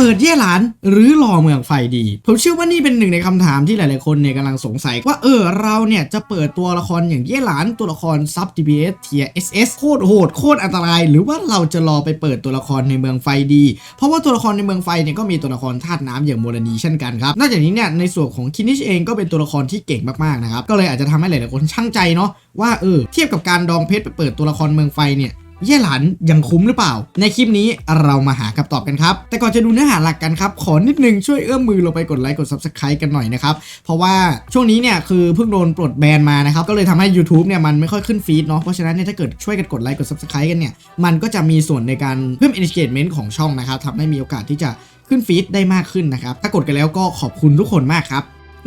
เปิดเย่หลานหรือรอเมืองไฟดี ผมเชื่อว่านี่เป็นหนึ่งในคำถามที่หลาย ๆ คนเนี่ยกำลังสงสัยว่าเออเราเนี่ยจะเปิดตัวละครอย่างเย่หลานตัวละครซับ DPS เทีย SS โคตรโหดโคตรอันตราย หรือว่าเราจะรอไปเปิดตัวละครในเมืองไฟดี เพราะว่าตัวละครในเมืองไฟเนี่ยก็มีตัวละครธาตุน้ำอย่างโมลนีเช่นกันครับนอกจากนี้เนี่ยในส่วนของคินิชเองก็เป็นตัวละครที่เก่งมาก ๆ นะครับก็เลยอาจจะทำให้หลาย ๆ คนช่างใจเนาะว่าเออเทียบกับการดองเพชรไปเปิดตัวละครเมืองไฟเนี่ย เย่หลานยังคุ้มหรือเปล่า ในคลิปนี้เรามาหาคำตอบกันครับ แต่ก่อนจะดูเนื้อหาหลักกันครับ ขอนิดนึงช่วยเอื้อมมือลงไปกดไลค์กด Subscribe กันหน่อยนะครับ เพราะว่าช่วงนี้เนี่ยคือเพิ่งโดนปลดแบนมานะครับ ก็เลยทำให้ YouTube เนี่ยมันไม่ค่อยขึ้นฟีดเนาะ เพราะฉะนั้นเนี่ยถ้าเกิดช่วยกันกดไลค์กด Subscribe กันเนี่ย มันก็จะมีส่วนในการเพิ่ม engagement ของช่องนะครับทำให้มีโอกาสที่จะขึ้นฟีดได้มากขึ้นนะครับ ถ้ากดกันแล้วก็ขอบคุณทุกคนมากครับ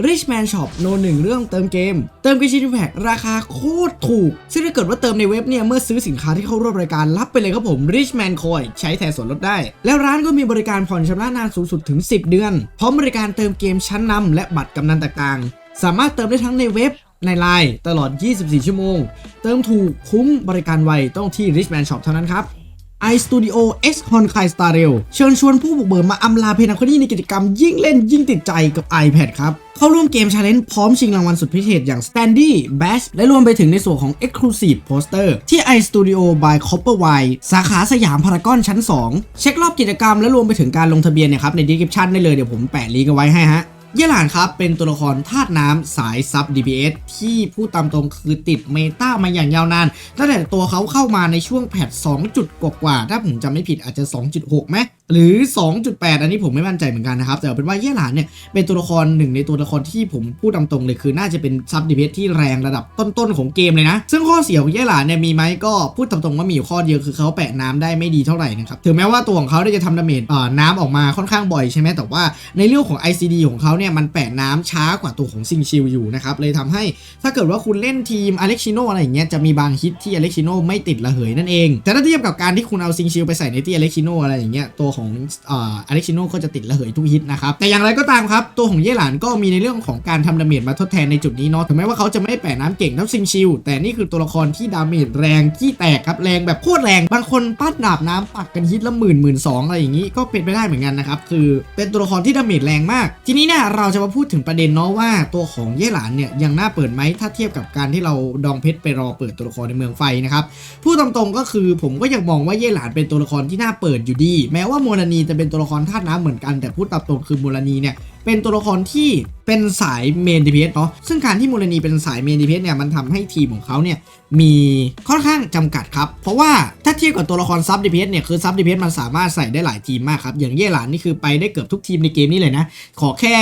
Richman Shop โนหนึ่งเรื่องเติมเกม เติมกิชินแพคราคาโคตรถูก ซึ่งถ้าเกิดว่าเติมในเว็บเนี่ย เมื่อซื้อสินค้าที่เข้าร่วมรายการรับไปเลยครับผม Richman Coin ใช้แทนส่วนลดได้ แล้วร้านก็มีบริการผ่อนชำระนานสูงสุดถึง 10 เดือน พร้อมบริการเติมเกมชั้นนำและบัตรกำนันต่างๆ สามารถเติมได้ทั้งในเว็บในไลน์ตลอด 24 ชั่วโมง เติมถูกคุ้มบริการไวต้องที่ Richman Shop เท่านั้นครับ iStudio X Hon Kai Star Rail เชิญชวนผู้บุกเบิกมาอำลาเพนังคดีในกิจกรรมยิ่งเล่นยิ่งติดใจกับ iPad ครับเข้าร่วมเกม Challenge พร้อมชิงรางวัลสุดพิเศษอย่าง Standy Bash และรวมไปถึงในส่วนของ Exclusive Poster ที่ iStudio by Copperwire สาขาสยามพารากอนชั้น 2 เช็ครอบกิจกรรมและรวมไปถึงการลงทะเบียนเนี่ยครับใน description ได้เลยเดี๋ยวผมแปะลิงก์เอาไว้ให้ฮะ เยหลานครับเป็นตัวละครธาตุน้ำสายซับ DPS ที่ผู้ตามตรงคือติดเมตามาอย่างยาวนานตั้งแต่ตัวเขาเข้ามาในช่วงแพท2จุดกว่าๆถ้าผมจำไม่ผิดอาจจะ 2.6ไหม หรือ 2.8 อันนี้ผมไม่มั่นใจเหมือนกันนะครับ แต่เอาเป็นว่าเย่หลานเนี่ยเป็นตัวละครหนึ่งในตัวละครที่ผมพูดตามตรงเลยคือน่าจะเป็นซับ DPS ที่แรงระดับต้นๆของเกมเลยนะ ซึ่งข้อเสียของเย่หลานเนี่ยมีไหมก็พูดตามตรงว่ามีอยู่ข้อเดียวคือเขาแปะน้ำได้ไม่ดีเท่าไหร่นะครับถึงแม้ว่าตัวของเขาได้จะทำดาเมจเอ่อน้ำออกมาค่อนข้างบ่อยใช่ไหมแต่ว่าในเรื่องของ ICD ของเขาเนี่ยมันแปะน้ำช้ากว่าตัวของซิงชิลอยู่นะครับเลยทำให้ถ้าเกิดว่าคุณเล่นทีมอเล็กชิโนอะไรอย่างเงี้ยจะมีบางฮิตที่อเล็กชิโนไม่ติดระเหยนั่นเองแต่ถ้าเทียบกับการที่คุณเอาซิงชิลไปใส่ในที่อเล็กชิโนอะไรอย่างเงี้ยตัวของเอ่ออเล็กชิโนก็จะติดระเหยทุกฮิตนะครับ แต่อย่างไรก็ตามครับ ตัวของเย่หลานก็มีในเรื่องของการทำดาเมจมาทดแทนในจุดนี้เนาะถึงแม้ว่าเขาจะไม่แปะน้ำเก่งเท่าซิงชิลแต่นี่คือตัวละครที่ดาเมจแรงที่แตกครับแรงแบบโคตรแรงบางคนปัดดาบน้ำปักกันฮิตละหมื่นหมื่นสองอะไรอย่างงี้ก็เป็นไปได้เหมือนกันนะครับคือเป็นตัวละครที่ดาเมจแรงมาก ทีนี้เนี่ยเราจะมาพูดถึงประเด็นเนาะว่าตัวของเย่หลานเนี่ยยังน่าเปิดไหมถ้าเทียบกับการที่เราดองเพชรไปรอเปิดตัวละครในเมืองไฟนะครับพูดตรงๆก็คือผมก็ยังมองว่าเย่หลานเป็นตัวละครที่น่าเปิดอยู่ดี แม้ว่าโมลานีจะเป็นตัวละครธาตุน้ำเหมือนกันแต่พูดตามตรงคือโมลานีเนี่ย เป็นตัวละครที่เป็นสายเมนดีเพสเนาะซึ่งการที่มูลนีเป็นสายเมนดีเพสเนี่ยมันทำให้ทีมของเขาเนี่ยมีค่อนข้างจำกัดครับ เพราะว่าถ้าเทียบกับตัวละครซับดีเพสเนี่ยคือซับดีเพสมันสามารถใส่ได้หลายทีมมากครับ อย่างเย่หลานนี่คือไปได้เกือบทุกทีมในเกมนี้เลยนะ ขอแค่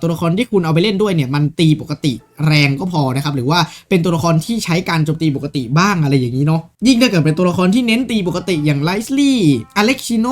ตัวละครที่คุณเอาไปเล่นด้วยเนี่ยมันตีปกติแรงก็พอนะครับหรือว่าเป็นตัวละครที่ใช้การโจมตีปกติบ้างอะไรอย่างนี้เนาะยิ่งถ้าเกิดเป็นตัวละครที่เน้นตีปกติอย่างไลซ์ลี่อเล็กชิโน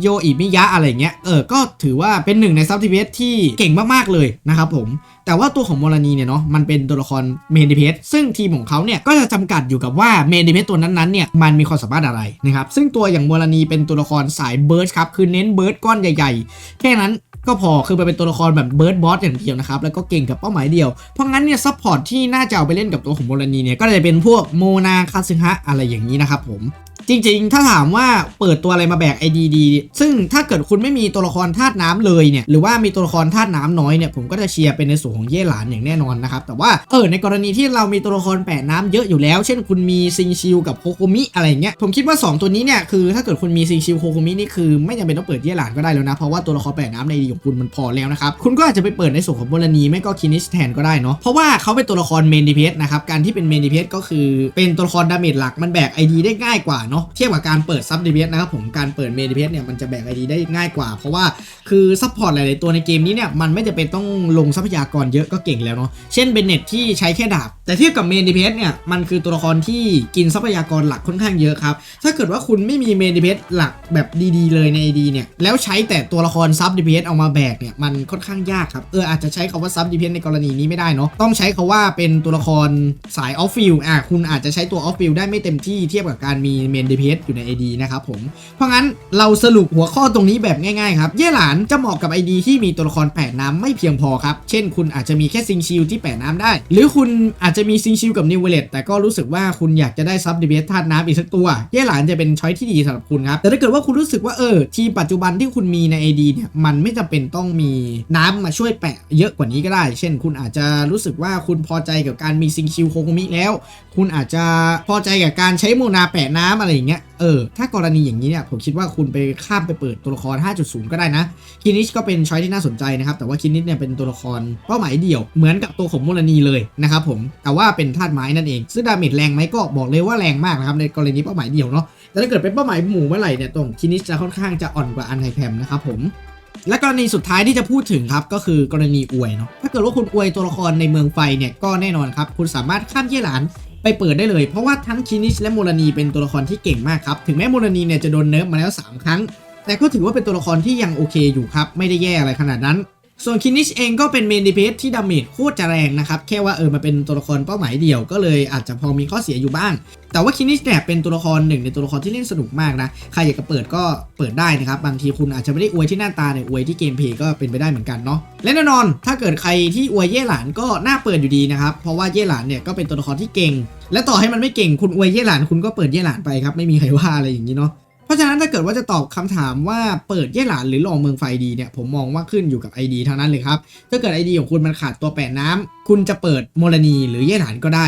โยอิมิยะอะไรเงี้ยเออก็ถือว่าเป็นหนึ่งในซับดีเพสที่เก่งมากๆเลยนะครับผม แต่ว่าตัวของโมลานีเนี่ยเนาะมันเป็นตัวละครเมนดิเพสซึ่งทีมของเขาเนี่ยก็จะจำกัดอยู่กับว่าเมนดิเพสตัวนั้นๆเนี่ยมันมีความสามารถอะไรนะครับซึ่งตัวอย่างโมลานีเป็นตัวละครสายเบิร์ดครับคือเน้นเบิร์ดก้อนใหญ่ๆ แค่นั้นก็พอคือมันเป็นตัวละครแบบเบิร์ดบอสอย่างเดียวนะครับ แล้วก็เก่งกับเป้าหมายเดียว เพราะงั้นเนี่ยซัพพอร์ตที่น่าจะเอาไปเล่นกับตัวของโมลานีเนี่ยก็จะเป็นพวกโมนาคาซึฮะอะไรอย่างนี้นะครับผม จริง ๆ ถ้าถามว่าเปิดตัวอะไรมาแบก ID ดีซึ่งถ้าเกิดคุณไม่มีตัวละครธาตุน้ำเลยเนี่ยหรือว่ามีตัวละครธาตุน้ำน้อยเนี่ยผมก็จะเชียร์เป็นในส่วนของเย่หลานอย่างแน่นอนนะครับแต่ว่าเออในกรณีที่เรามีตัวละครแปะน้ำเยอะอยู่แล้ว เช่นคุณมีซิงชิลกับโคโคมิอะไรเงี้ยผมคิดว่า 2 ตัวนี้เนี่ยคือถ้าเกิดคุณมีซิงชิลโคโคมินี่คือไม่จำเป็นต้องเปิดเย่หลานก็ได้แล้วนะเพราะว่าตัวละครแปะน้ำในดีของคุณมันพอแล้วนะครับคุณก็อาจจะไปเปิดในส่วนของบรานีไม่ก็คินิสแทนก็ได้เนาะเพราะว่าเขาเป็นตัวละครเมนดีเพสนะครับการที่เป็นเมนดีเพสก็คือเป็นตัวละครดาเมจหลักมันแบก ID ได้ง่ายกว่าเนาะเทียบกับการเปิดซับดีเพสนะครับผมการเปิดเมดีเพสเนี่ยมันจะแบก ID ได้ง่ายกว่า เพราะว่าคือซัพพอร์ตหลาย ๆ ตัวในเกมนี้เนี่ยมันไม่จะเป็นต้องลงทรัพยากรเยอะก็เก่งแล้วเนาะเช่นเบนเน็ตที่ใช้แค่ดาบ แต่เทียบกับเมนดีเพสเนี่ยมันคือตัวละครที่กินทรัพยากรหลักค่อนข้างเยอะครับ ถ้าเกิดว่าคุณไม่มีเมนดีเพสหลักแบบดีๆ เลยใน ID เนี่ยแล้วใช้แต่ตัวละครซับดีเพสเอามาแบกเนี่ยมันค่อนข้างยากครับเอออาจจะใช้คาว่าซับดีเพสในกรณีนี้ไม่ได้เนาะต้องใช้คาว่าเป็นตัวละครสายออฟฟิลอะคุณอาจจะใช้ตัวออฟฟิลได้ไม่เต็มที่เทียบกับการมีเมนดีเพสอยู่ใน ID นะครับผมเพราะงั้นเราสรุปหัวข้อตรงนี้แบบง่ายๆครับเย่หลานจะเหมาะกับ ID ที่มีตัวละครแปะน้ำไม่เพียงพอครับเช่น คุณอาจจะมีแค่ซิงชิลที่แปะน้ำได้ หรือคุณอาจจะจะมีซิงชิลกับนิวเวเลตแต่ก็รู้สึกว่าคุณอยากจะได้ซับดีเบสธาตุน้ำอีกสักตัว เย่หลานจะเป็นช้อยที่ดีสำหรับคุณครับ แต่ถ้าเกิดว่าคุณรู้สึกว่าเออทีมปัจจุบันที่คุณมีใน AD เนี่ยมันไม่จำเป็นต้องมีน้ำมาช่วยแปะเยอะกว่านี้ก็ได้ เช่น คุณอาจจะรู้สึกว่าคุณพอใจกับการมีซิงชิลโคโกมิแล้ว คุณอาจจะพอใจกับการใช้โมนาแปะน้ำอะไรอย่างเงี้ยเออถ้ากรณีอย่างนี้เนี่ยผมคิดว่าคุณไปข้ามไปเปิดตัวละคร 5.0 ก็ได้นะคินิชก็เป็นช้อยที่น่าสนใจนะครับแต่ว่าคินิชเนี่ยเป็นตัวละครเป้าหมายเดี่ยวเหมือนกับตัวของโมลานีเลยนะครับผมแต่แต่ว่าเป็นธาตุไม้นั่นเองซึ่งดาเมจแรงไหมก็บอกเลยว่าแรงมากนะครับในกรณีเป้าหมายเดียวเนาะแต่ถ้าเกิดเป็นเป้าหมายหมู่เมื่อไหร่เนี่ยตรงคินิชจะค่อนข้างจะอ่อนกว่าอันไฮแพมนะครับผมและกรณีสุดท้ายที่จะพูดถึงครับก็คือกรณีอวยเนาะถ้าเกิดว่าคุณอวยตัวละครในเมืองไฟเนี่ยก็แน่นอนครับคุณสามารถข้ามเยี่หลานไปเปิดได้เลย เพราะว่าทั้งคินิชและโมลานีเป็นตัวละครที่เก่งมากครับ ถึงแม้โมลานีเนี่ยจะโดนเนิร์ฟมาแล้ว 3 ครั้ง แต่ก็ถือว่าเป็นตัวละครที่ยังโอเคอยู่ครับ ไม่ได้แย่อะไรขนาดนั้น ส่วนคินิชเองก็เป็นเมนดีเพสที่ดาเมจโคตรจะแรงนะครับ แค่ว่าเออมาเป็นตัวละครเป้าหมายเดี่ยวก็เลยอาจจะพอมีข้อเสียอยู่บ้าง แต่ว่าคินิชเนี่ยเป็นตัวละครหนึ่งในตัวละครที่เล่นสนุกมากนะ ใครอยากจะเปิดก็เปิดได้นะครับ บางทีคุณอาจจะไม่ได้อวยที่หน้าตาเนี่ยอวยที่เกมเพลย์ก็เป็นไปได้เหมือนกันเนาะและแน่นอน ถ้าเกิดใครที่อวยเย่หลานก็น่าเปิดอยู่ดีนะครับเพราะว่าเย่หลานเนี่ยก็เป็นตัวละครที่เก่ง และต่อให้มันไม่เก่งคุณอวยเย่หลานคุณก็เปิดเย่หลานไปครับไม่มีใครว่าอะไรอย่างนี้เนาะ ราะฉะนั้นถ้าเกิดว่าจะตอบคำถามว่าเปิดเย่หลานหรือลองเมืองไฟดีเนี่ยผมมองว่าขึ้นอยู่กับ ID เท่านั้นเลยครับ ถ้าเกิด ID ของคุณมันขาดตัวแปะน้ำคุณจะเปิดโมลนีหรือเย่หลานก็ได้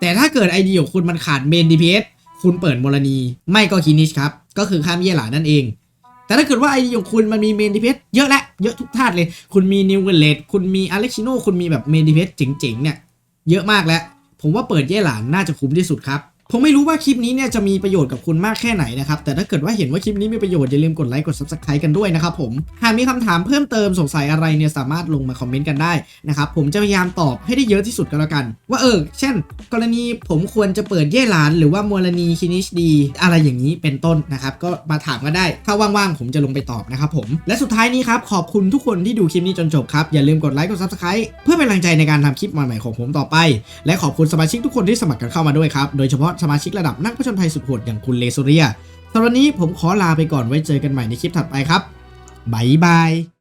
แต่ถ้าเกิด ID ของคุณมันขาดเมน DPS คุณเปิดโมลนีไม่ก็คินิชครับ ก็คือข้ามเย่หลานนั่นเอง แต่ถ้าเกิดว่า ID ของคุณมันมีเมน DPS เยอะและ เยอะทุกธาตุเลย คุณมีนิวเวเลตคุณมีอเล็กชิโนคุณมีแบบเมน DPS เจ๋งๆเนี่ยเยอะมากแล้ว ผมว่าเปิดเย่หลานน่าจะคุ้มที่สุดครับ ผมไม่รู้ว่าคลิปนี้เนี่ยจะมีประโยชน์กับคุณมากแค่ไหนนะครับ แต่ถ้าเกิดว่าเห็นว่าคลิปนี้มีประโยชน์อย่าลืมกดไลค์กด subscribe กันด้วยนะครับผม หากมีคำถามเพิ่มเติมสงสัยอะไรเนี่ยสามารถลงมาคอมเมนต์กันได้นะครับ ผมจะพยายามตอบให้ได้เยอะที่สุดก็แล้วกัน ว่าเออ เช่น กรณีผมควรจะเปิดเย่หลาน หรือว่ามัวลานีคินิชดี อะไรอย่างนี้เป็นต้นนะครับ ก็มาถามกันได้ ถ้าว่างๆผมจะลงไปตอบนะครับผม และสุดท้ายนี้ครับขอบคุณทุกคนที่ดูคลิปนี้จนจบครับอย่าลืมกดไลค์กด subscribe เพื่อเป็นกำลังใจในการทำคลิปใหม่ๆของผมต่อไป และขอบคุณสมาชิกทุกคนที่สมัครกันเข้ามาด้วยครับโดยเฉพาะสมาชิกระดับนักผจญภัยสุดโหดอย่างคุณเลโซเรียสำหรับวันนี้ผมขอลาไปก่อนไว้เจอกันใหม่ในคลิปถัดไปครับบายบาย